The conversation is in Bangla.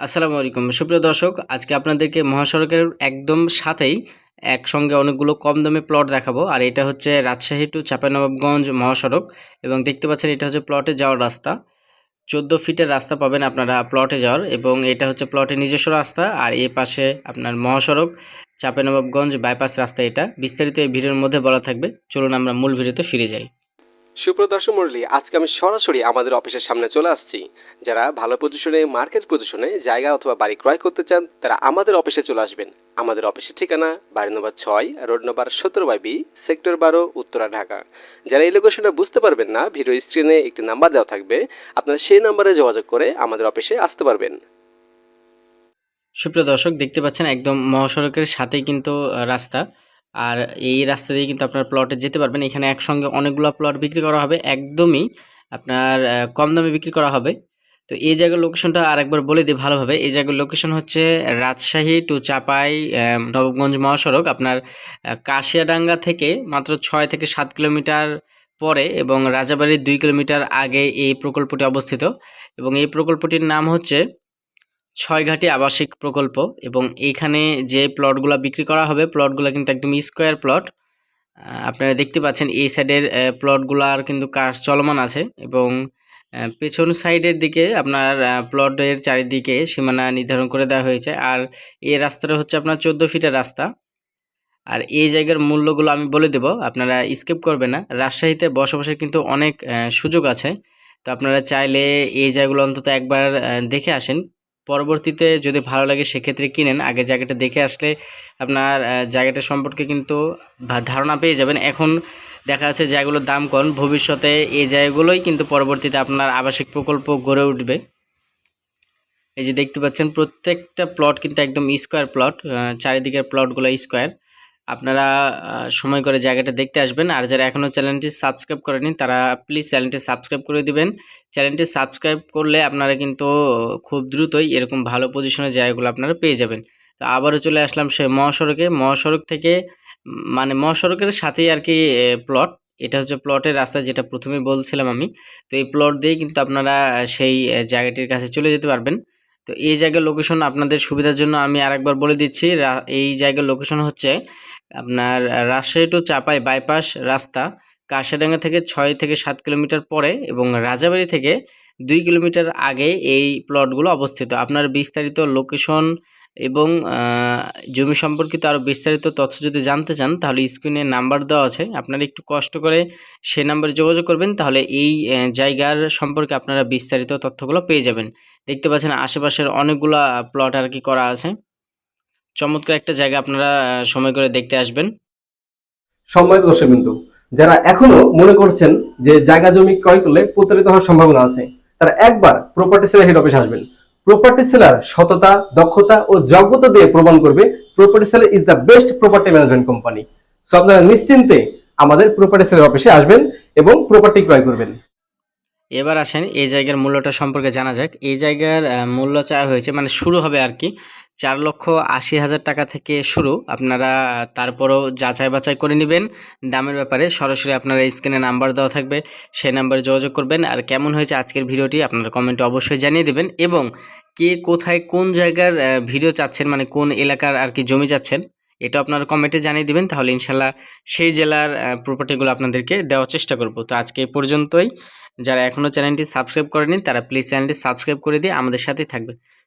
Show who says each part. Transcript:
Speaker 1: আসসালামু আলাইকুম। সুপ্রিয় দর্শক, আজকে আপনাদেরকে মহাসড়কের একদম সাথেই একসঙ্গে অনেকগুলো কম দামে প্লট দেখাবো। আর এটা হচ্ছে রাজশাহী টু চাঁপাইনবাবগঞ্জ মহাসড়ক এবং দেখতে পাচ্ছেন এটা হচ্ছে প্লটে যাওয়ার রাস্তা। চোদ্দ ফিটের রাস্তা পাবেন আপনারা প্লটে যাওয়ার এবং এটা হচ্ছে প্লটের নিজস্ব রাস্তা। আর এই পাশে আপনার মহাসড়ক, চাঁপাইনবাবগঞ্জ বাইপাস রাস্তা এটা। বিস্তারিত এই ভিডিওর মধ্যে বলা থাকবে। চলুন আমরা মূল ভিডিওতে ফিরে যাই।
Speaker 2: সুপ্রদর্শন মুরলী আজকে আমি সরাসরি আমাদের অফিসের সামনে চলে আসছি। যারা ভালো পজিশনে মার্কেট পজিশনে জায়গা অথবা বাড়ি ক্রয় করতে চান, তারা আমাদের অফিসে চলে আসবেন। আমাদের অফিসের ঠিকানা বাড়ি নম্বর ছয়, রোড নম্বর সতেরো বাই বি, সেক্টর বারো, উত্তরা, ঢাকা। যারা এই লোকেশনটা বুঝতে পারবেন না, ভিডিও স্ক্রিনে একটি নাম্বার দেওয়া থাকবে। আপনারা সেই নাম্বারে যোগাযোগ করে আমাদের অফিসে আসতে পারবেন।
Speaker 1: সুপ্রিয় দর্শক, দেখতে পাচ্ছেন একদম মহাসড়কের সাথেই কিন্তু রাস্তা। আর এই রাস্তা দিয়ে কিন্তু আপনার প্লটে যেতে পারবেন। এখানে একসঙ্গে অনেকগুলো প্লট বিক্রি করা হবে, একদমই আপনার কম দামে বিক্রি করা হবে। তো এই জায়গার লোকেশনটা আরেকবার বলে দিই ভালোভাবে। এই জায়গার লোকেশন হচ্ছে রাজশাহী টু চাপাই নবগঞ্জ মহাসড়ক। আপনার কাশিয়াডাঙ্গা থেকে মাত্র ছয় থেকে সাত কিলোমিটার পরে এবং রাজাবাড়ির দুই কিলোমিটার আগে এই প্রকল্পটি অবস্থিত। এবং এই প্রকল্পটির নাম হচ্ছে ছয়ঘাটি আবাসিক প্রকল্প এবং এইখানে যে প্লটগুলো বিক্রি করা হবে, প্লটগুলো কিন্তু একদম স্কোয়ার প্লট। আপনারা দেখতে পাচ্ছেন এই সাইডের প্লটগুলার কিন্তু কাজ চলমান আছে এবং পেছন সাইডের দিকে আপনার প্লটের চারিদিকে সীমানা নির্ধারণ করে দেওয়া হয়েছে। আর এই রাস্তাটা হচ্ছে আপনার চোদ্দ ফিটের রাস্তা। আর এই জায়গার মূল্যগুলো আমি বলে দেব, আপনারা স্কিপ করবেন না। রাজশাহীতে বসবাসের কিন্তু অনেক সুযোগ আছে। তো আপনারা চাইলে এই জায়গাগুলো অন্তত একবার দেখে আসেন। পরবর্তীতে যদি ভালো লাগে সেক্ষেত্রে কিনেন। আগে জায়গাটা দেখে আসলে আপনার জায়গাটা সম্পর্কে কিন্তু ধারণা পেয়ে যাবেন। এখন দেখা যাচ্ছে জায়গাগুলোর দাম কম। ভবিষ্যতে এই জায়গাগুলোই কিন্তু পরবর্তীতে আপনার আবাসিক প্রকল্প গড়ে উঠবে। এই যে দেখতে পাচ্ছেন, প্রত্যেকটা প্লট কিন্তু একদম স্কোয়ার প্লট চারিদিকের প্লটগুলো স্কোয়ার আপনারা সময় করে জায়গাটা দেখতে আসবেন। আর যারা এখনও চ্যানেলটি সাবস্ক্রাইব করেনি তারা প্লিজ চ্যানেলটি সাবস্ক্রাইব করে দিবেন। চ্যানেলটি সাবস্ক্রাইব করলে আপনারা কিন্তু, খুব দ্রুতই এরকম ভালো পজিশনের জায়গাগুলো আপনারা পেয়ে যাবেন। তো আবারও চলে আসলাম সে মহাসড়কে। মহাসড়ক থেকে মানে মহাসড়কের সাথেই আর কি প্লট এটা হচ্ছে প্লটের রাস্তা যেটা প্রথমে বলছিলাম আমি। তো এই প্লট দিয়ে কিন্তু আপনারা, সেই জায়গাটির কাছে চলে যেতে পারবেন। তো এই জায়গার লোকেশন আপনাদের সুবিধার জন্য আমি আরেকবার বলে দিচ্ছি। এই জায়গার লোকেশন হচ্ছে আপনার রাজশাহী টু চাপাই বাইপাস রাস্তা কাশাডাঙ্গা থেকে ছয় থেকে সাত কিলোমিটার পরে এবং রাজাবাড়ি থেকে দুই কিলোমিটার আগে এই প্লটগুলো অবস্থিত। আপনার বিস্তারিত লোকেশন এবং জমি সম্পর্কিত আরও বিস্তারিত তথ্য যদি জানতে চান, তাহলে স্ক্রিনে নাম্বার দেওয়া আছে। আপনারা একটু কষ্ট করে সে নাম্বারে যোগাযোগ করবেন, তাহলে এই জায়গার সম্পর্কে আপনারা বিস্তারিত তথ্যগুলো পেয়ে যাবেন। দেখতে পাচ্ছেন আশেপাশের অনেকগুলো প্লট আর কি করা আছে। চমৎকার একটা জায়গা আপনারা সময় করে দেখতে আসবেন।
Speaker 3: সম্মানিত দর্শক বিন্দু যারা এখনও মনে করছেন যে জায়গা জমি ক্রয় করলে প্রতারিত হওয়ার সম্ভাবনা আছে তারা একবার প্রপার্টি সেলার হেড অফিসে আসবেন। প্রপার্টি সেলার সততা দক্ষতা ও যোগ্যতা দিয়ে প্রমাণ করবে property seller is the best property management company so আপনারা নিশ্চিন্তে আমাদের প্রপার্টি সেলার অফিসে আসবেন এবং প্রপার্টি ক্রয় করবেন।
Speaker 1: এবার আসেন এই জায়গার মূল্যটা সম্পর্কে জানা যাক। এই জায়গার মূল্য চাওয়া হয়েছে মানে শুরু হবে আর কি চার লক্ষ আশি হাজার টাকা থেকে শুরু আপনারা, তারপরও যাচাই বাছাই করে নেবেন। দামের ব্যাপারে সরাসরি আপনারা স্ক্রিনে নাম্বার দেওয়া থাকবে সেই নাম্বারে যোগাযোগ করবেন। আর কেমন হয়েছে আজকের ভিডিওটি আপনারা কমেন্টে অবশ্যই জানিয়ে দেবেন। এবং কে কোথায় কোন জায়গার ভিডিও চাচ্ছেন মানে কোন এলাকার আর কি জমি চাচ্ছেন, এটা আপনারা কমেন্টে জানিয়ে দেবেন। তাহলে ইনশাল্লাহ সেই জেলার প্রপার্টিগুলো আপনাদেরকে দেওয়ার চেষ্টা করব। তো আজকে এই পর্যন্তই। যারা এখনও চ্যানেলটি সাবস্ক্রাইব করেনি তারা প্লিজ চ্যানেলটি সাবস্ক্রাইব করে দিয়ে আমাদের সাথেই থাকবেন